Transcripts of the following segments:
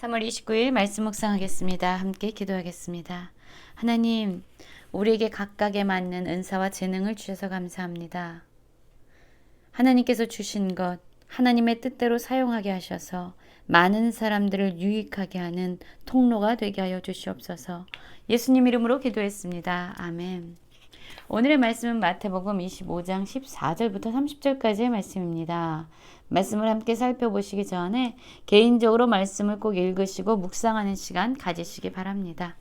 3월 29일 말씀 묵상하겠습니다. 함께 기도하겠습니다. 하나님, 우리에게 각각에 맞는 은사와 재능을 주셔서 감사합니다. 하나님께서 주신 것, 하나님의 뜻대로 사용하게 하셔서 많은 사람들을 유익하게 하는 통로가 되게 하여 주시옵소서. 예수님 이름으로 기도했습니다. 아멘. 오늘의 말씀은 마태복음 25장 14절부터 30절까지의 말씀입니다. 말씀을 함께 살펴보시기 전에 개인적으로 말씀을 꼭 읽으시고 묵상하는 시간 가지시기 바랍니다.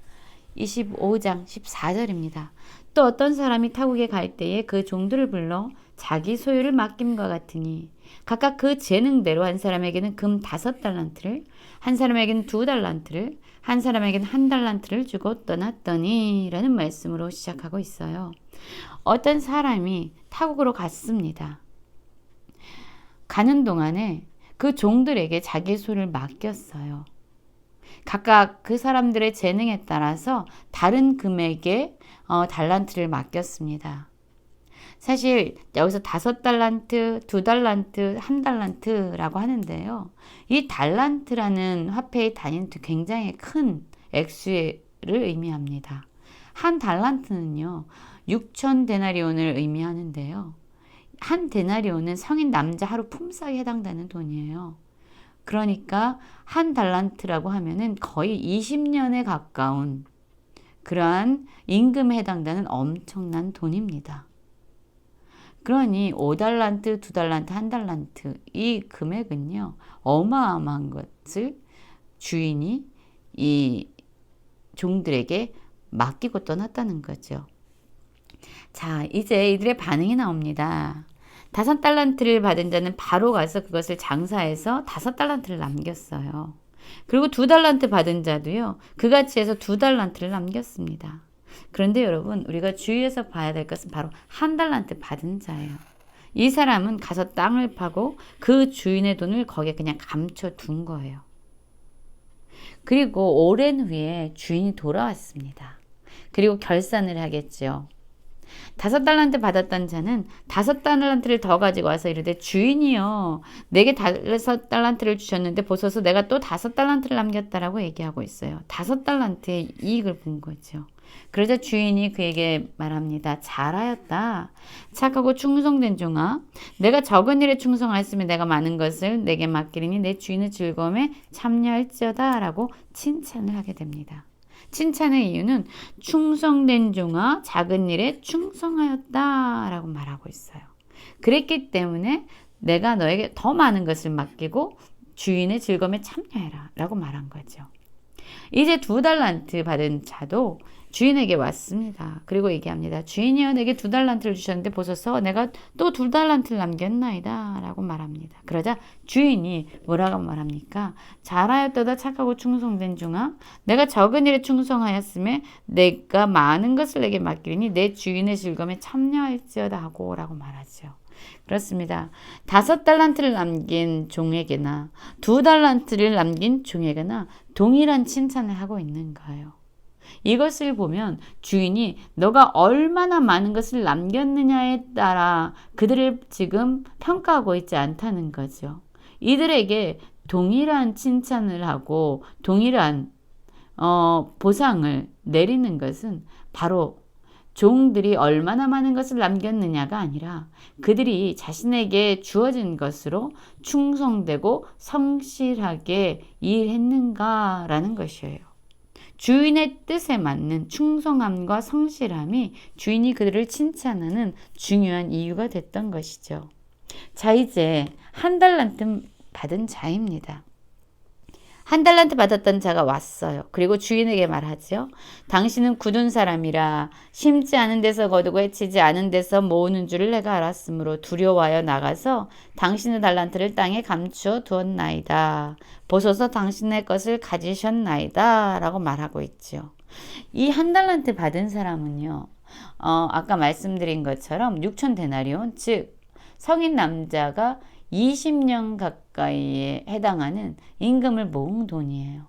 25장 14절입니다. 또 어떤 사람이 타국에 갈 때에 그 종들을 불러 자기 소유를 맡김과 같으니 각각 그 재능대로 한 사람에게는 금 다섯 달란트를 한 사람에게는 두 달란트를 한 사람에게는 한 달란트를 주고 떠났더니 라는 말씀으로 시작하고 있어요. 어떤 사람이 타국으로 갔습니다. 가는 동안에 그 종들에게 자기 소를 맡겼어요. 각각 그 사람들의 재능에 따라서 다른 금액의 어, 달란트를 맡겼습니다. 사실 여기서 다섯 달란트, 두 달란트, 한 달란트라고 하는데요. 이 달란트라는 화폐의 단위는 굉장히 큰 액수를 의미합니다. 한 달란트는요, 6천 데나리온을 의미하는데요. 한 데나리온은 성인 남자 하루 품삯에 해당되는 돈이에요. 그러니까 한 달란트라고 하면은 거의 20년에 가까운 그러한 임금에 해당되는 엄청난 돈입니다. 그러니 5달란트, 2달란트, 1달란트 이 금액은요. 어마어마한 것을 주인이 이 종들에게 맡기고 떠났다는 거죠. 자, 이제 이들의 반응이 나옵니다. 다섯 달란트를 받은 자는 바로 가서 그것을 장사해서 다섯 달란트를 남겼어요. 그리고 두 달란트 받은 자도요, 그같이 해서 두 달란트를 남겼습니다. 그런데 여러분, 우리가 주의해서 봐야 될 것은 바로 한 달란트 받은 자예요. 이 사람은 가서 땅을 파고 그 주인의 돈을 거기에 그냥 감춰 둔 거예요. 그리고 오랜 후에 주인이 돌아왔습니다. 그리고 결산을 하겠죠. 다섯 달란트 받았던 자는 다섯 달란트를 더 가지고 와서 이르되 주인이요 내게 다섯 달란트를 주셨는데 보소서 내가 또 다섯 달란트를 남겼다라고 얘기하고 있어요. 다섯 달란트의 이익을 본 거죠. 그러자 주인이 그에게 말합니다. 잘하였다. 착하고 충성된 종아. 내가 적은 일에 충성하였으면 내가 많은 것을 내게 맡기리니 내 주인의 즐거움에 참여할지어다. 라고 칭찬을 하게 됩니다. 칭찬의 이유는 충성된 종아 작은 일에 충성하였다 라고 말하고 있어요. 그랬기 때문에 내가 너에게 더 많은 것을 맡기고 주인의 즐거움에 참여해라 라고 말한 거죠. 이제 두 달란트 받은 자도 주인에게 왔습니다. 그리고 얘기합니다. 주인이여 내게 두 달란트를 주셨는데 보소서 내가 또 두 달란트를 남겼나이다 라고 말합니다. 그러자 주인이 뭐라고 말합니까? 잘하였도다 착하고 충성된 중아 내가 적은 일에 충성하였음에 내가 많은 것을 내게 맡기리니 내 주인의 즐거움에 참여할지어다 하고 라고 말하죠. 그렇습니다. 다섯 달란트를 남긴 종에게나 두 달란트를 남긴 종에게나 동일한 칭찬을 하고 있는 거예요. 이것을 보면 주인이 너가 얼마나 많은 것을 남겼느냐에 따라 그들을 지금 평가하고 있지 않다는 거죠. 이들에게 동일한 칭찬을 하고 동일한 어, 보상을 내리는 것은 바로 종들이 얼마나 많은 것을 남겼느냐가 아니라 그들이 자신에게 주어진 것으로 충성되고 성실하게 일했는가라는 것이에요. 주인의 뜻에 맞는 충성함과 성실함이 주인이 그들을 칭찬하는 중요한 이유가 됐던 것이죠. 자, 이제 한 달란트 받은 자입니다. 한 달란트 받았던 자가 왔어요. 그리고 주인에게 말하죠. 당신은 굳은 사람이라 심지 않은 데서 거두고 해치지 않은 데서 모으는 줄을 내가 알았으므로 두려워하여 나가서 당신의 달란트를 땅에 감추어 두었나이다. 보소서 당신의 것을 가지셨나이다. 라고 말하고 있죠. 이한 달란트 받은 사람은요. 어, 아까 말씀드린 것처럼 6천 데나리온, 즉 성인 남자가 20년 가까이에 해당하는 임금을 모은 돈이에요.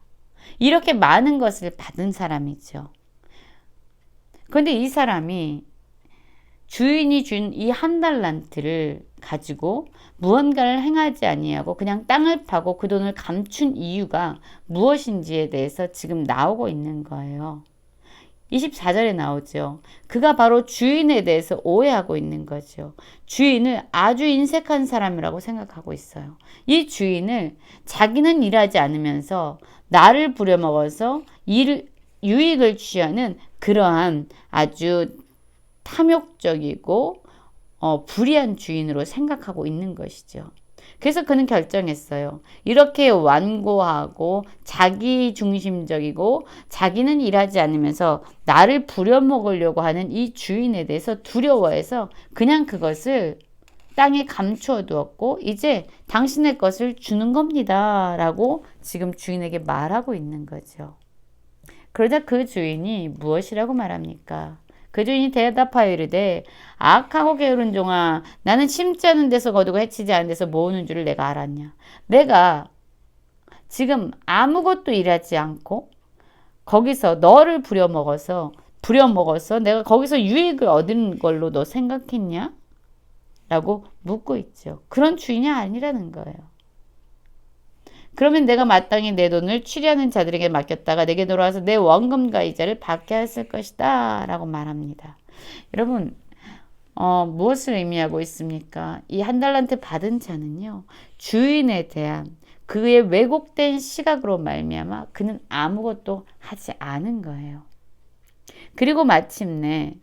이렇게 많은 것을 받은 사람이죠. 그런데 이 사람이 주인이 준 이 한 달란트를 가지고 무언가를 행하지 아니하고 그냥 땅을 파고 그 돈을 감춘 이유가 무엇인지에 대해서 지금 나오고 있는 거예요. 24절에 나오죠. 그가 바로 주인에 대해서 오해하고 있는 거죠. 주인을 아주 인색한 사람이라고 생각하고 있어요. 이 주인을 자기는 일하지 않으면서 나를 부려먹어서 일, 유익을 취하는 그러한 아주 탐욕적이고 어, 불의한 주인으로 생각하고 있는 것이죠. 그래서 그는 결정했어요. 이렇게 완고하고 자기 중심적이고 자기는 일하지 않으면서 나를 부려먹으려고 하는 이 주인에 대해서 두려워해서 그냥 그것을 땅에 감추어 두었고 이제 당신의 것을 주는 겁니다. 라고 지금 주인에게 말하고 있는 거죠. 그러자 그 주인이 무엇이라고 말합니까? 그 주인이 대답하여 이르되 악하고 게으른 종아 나는 심지 않은 데서 거두고 해치지 않은 데서 모으는 줄을 내가 알았냐 내가 지금 아무것도 일하지 않고 거기서 너를 부려먹어서 부려먹어서 내가 거기서 유익을 얻은 걸로 너 생각했냐? 라고 묻고 있죠. 그런 주인이 아니라는 거예요. 그러면 내가 마땅히 내 돈을 취리하는 자들에게 맡겼다가 내게 돌아와서 내 원금과 이자를 받게 했을 것이다. 라고 말합니다. 여러분, 어, 무엇을 의미하고 있습니까? 이 한 달란트 받은 자는요, 주인에 대한 그의 왜곡된 시각으로 말미암아 그는 아무것도 하지 않은 거예요. 그리고 마침내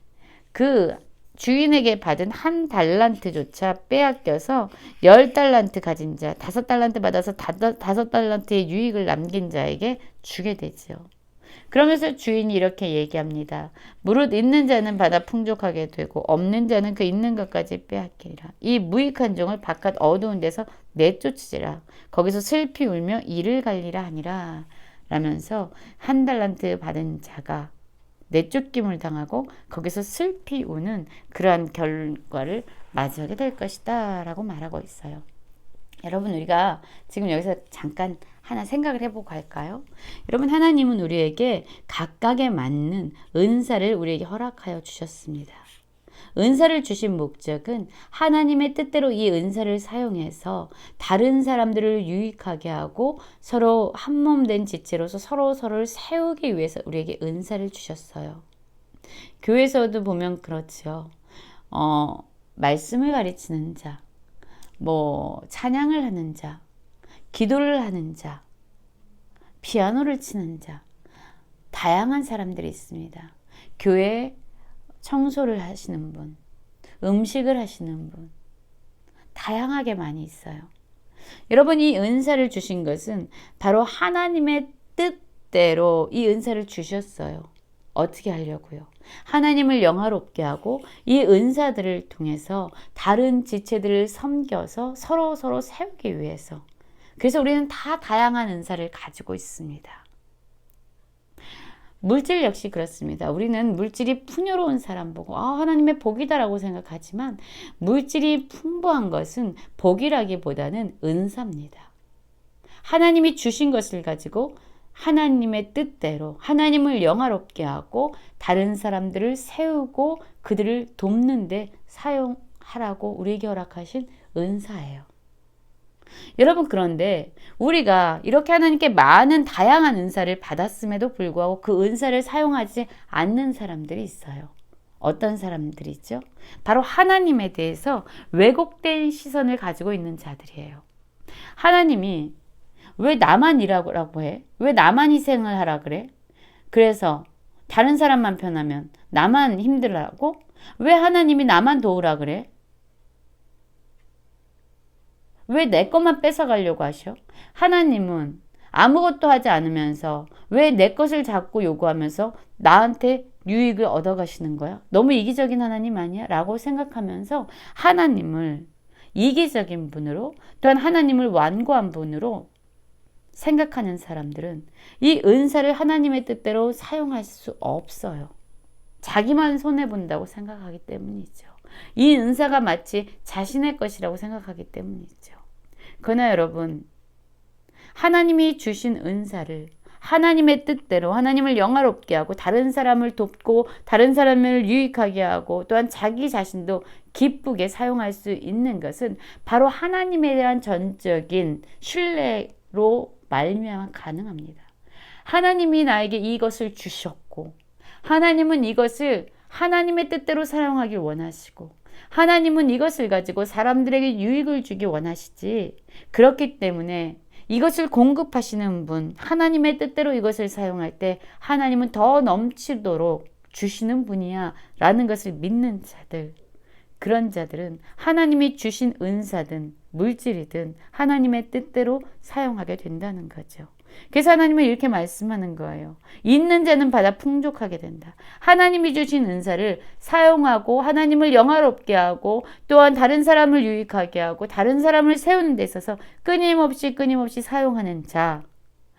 그 주인에게 받은 한 달란트조차 빼앗겨서 열 달란트 가진 자, 다섯 달란트 받아서 다섯 달란트의 유익을 남긴 자에게 주게 되지요. 그러면서 주인이 이렇게 얘기합니다. 무릇 있는 자는 받아 풍족하게 되고 없는 자는 그 있는 것까지 빼앗기리라. 이 무익한 종을 바깥 어두운 데서 내쫓으리라. 거기서 슬피 울며 이를 갈리라 하니라. 라면서 한 달란트 받은 자가 내쫓김을 당하고 거기서 슬피 우는 그러한 결과를 맞이하게 될 것이다 라고 말하고 있어요. 여러분 우리가 지금 여기서 잠깐 하나 생각을 해보고 갈까요? 여러분 하나님은 우리에게 각각에 맞는 은사를 우리에게 허락하여 주셨습니다. 은사를 주신 목적은 하나님의 뜻대로 이 은사를 사용해서 다른 사람들을 유익하게 하고 서로 한 몸 된 지체로서 서로 서로를 세우기 위해서 우리에게 은사를 주셨어요. 교회에서도 보면 그렇죠. 어, 말씀을 가르치는 자, 뭐 찬양을 하는 자, 기도를 하는 자, 피아노를 치는 자, 다양한 사람들이 있습니다. 교회 청소를 하시는 분, 음식을 하시는 분, 다양하게 많이 있어요. 여러분, 이 은사를 주신 것은 바로 하나님의 뜻대로 이 은사를 주셨어요. 어떻게 하려고요? 하나님을 영화롭게 하고 이 은사들을 통해서 다른 지체들을 섬겨서 서로 서로 세우기 위해서. 그래서 우리는 다 다양한 은사를 가지고 있습니다. 물질 역시 그렇습니다. 우리는 물질이 풍요로운 사람 보고 아, 하나님의 복이다라고 생각하지만 물질이 풍부한 것은 복이라기보다는 은사입니다. 하나님이 주신 것을 가지고 하나님의 뜻대로 하나님을 영화롭게 하고 다른 사람들을 세우고 그들을 돕는데 사용하라고 우리에게 허락하신 은사예요. 여러분 그런데 우리가 이렇게 하나님께 많은 다양한 은사를 받았음에도 불구하고 그 은사를 사용하지 않는 사람들이 있어요. 어떤 사람들이죠? 바로 하나님에 대해서 왜곡된 시선을 가지고 있는 자들이에요. 하나님이 왜 나만 일하라고 해? 왜 나만 희생을 하라 그래? 그래서 다른 사람만 편하면 나만 힘들라고? 왜 하나님이 나만 도우라 그래? 왜 내 것만 뺏어가려고 하셔? 하나님은 아무것도 하지 않으면서 왜 내 것을 자꾸 요구하면서 나한테 유익을 얻어가시는 거야? 너무 이기적인 하나님 아니야? 라고 생각하면서 하나님을 이기적인 분으로 또한 하나님을 완고한 분으로 생각하는 사람들은 이 은사를 하나님의 뜻대로 사용할 수 없어요. 자기만 손해본다고 생각하기 때문이죠. 이 은사가 마치 자신의 것이라고 생각하기 때문이죠. 그러나 여러분, 하나님이 주신 은사를 하나님의 뜻대로 하나님을 영화롭게 하고 다른 사람을 돕고 다른 사람을 유익하게 하고 또한 자기 자신도 기쁘게 사용할 수 있는 것은 바로 하나님에 대한 전적인 신뢰로 말미암아 가능합니다. 하나님이 나에게 이것을 주셨고 하나님은 이것을 하나님의 뜻대로 사용하길 원하시고 하나님은 이것을 가지고 사람들에게 유익을 주기 원하시지. 그렇기 때문에 이것을 공급하시는 분, 하나님의 뜻대로 이것을 사용할 때 하나님은 더 넘치도록 주시는 분이야 라는 것을 믿는 자들, 그런 자들은 하나님이 주신 은사든 물질이든 하나님의 뜻대로 사용하게 된다는 거죠. 그래서 하나님은 이렇게 말씀하는 거예요. 있는 자는 받아 풍족하게 된다. 하나님이 주신 은사를 사용하고 하나님을 영화롭게 하고 또한 다른 사람을 유익하게 하고 다른 사람을 세우는 데 있어서 끊임없이 끊임없이 사용하는 자.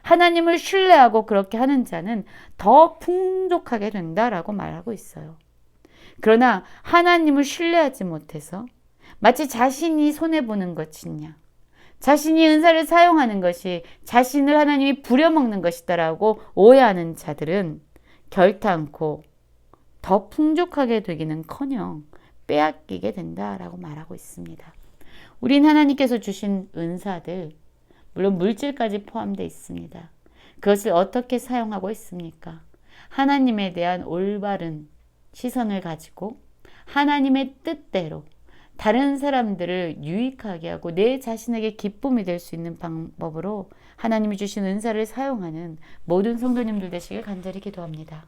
하나님을 신뢰하고 그렇게 하는 자는 더 풍족하게 된다라고 말하고 있어요. 그러나 하나님을 신뢰하지 못해서 마치 자신이 손해보는 것이냐. 자신이 은사를 사용하는 것이 자신을 하나님이 부려먹는 것이다라고 오해하는 자들은 결탄코 더 풍족하게 되기는 커녕 빼앗기게 된다라고 말하고 있습니다. 우린 하나님께서 주신 은사들, 물론 물질까지 포함되어 있습니다. 그것을 어떻게 사용하고 있습니까? 하나님에 대한 올바른 시선을 가지고 하나님의 뜻대로 다른 사람들을 유익하게 하고 내 자신에게 기쁨이 될 수 있는 방법으로 하나님이 주신 은사를 사용하는 모든 성도님들 되시길 간절히 기도합니다.